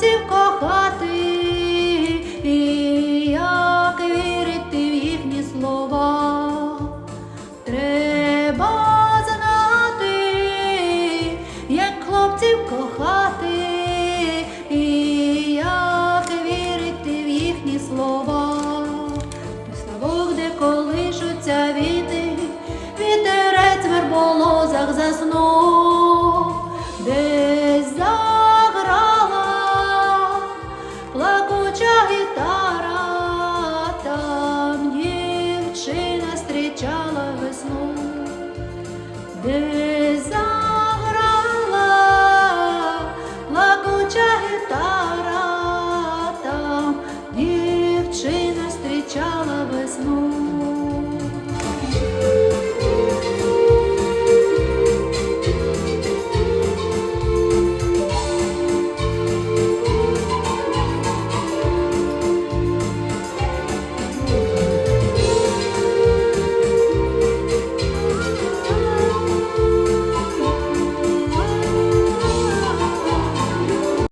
хлопців кохати, і як вірити в їхні слова. Треба знати, як хлопців кохати, і як вірити в їхні слова. Ставок, де колишуться віти, вітерець в верболозах заснув, There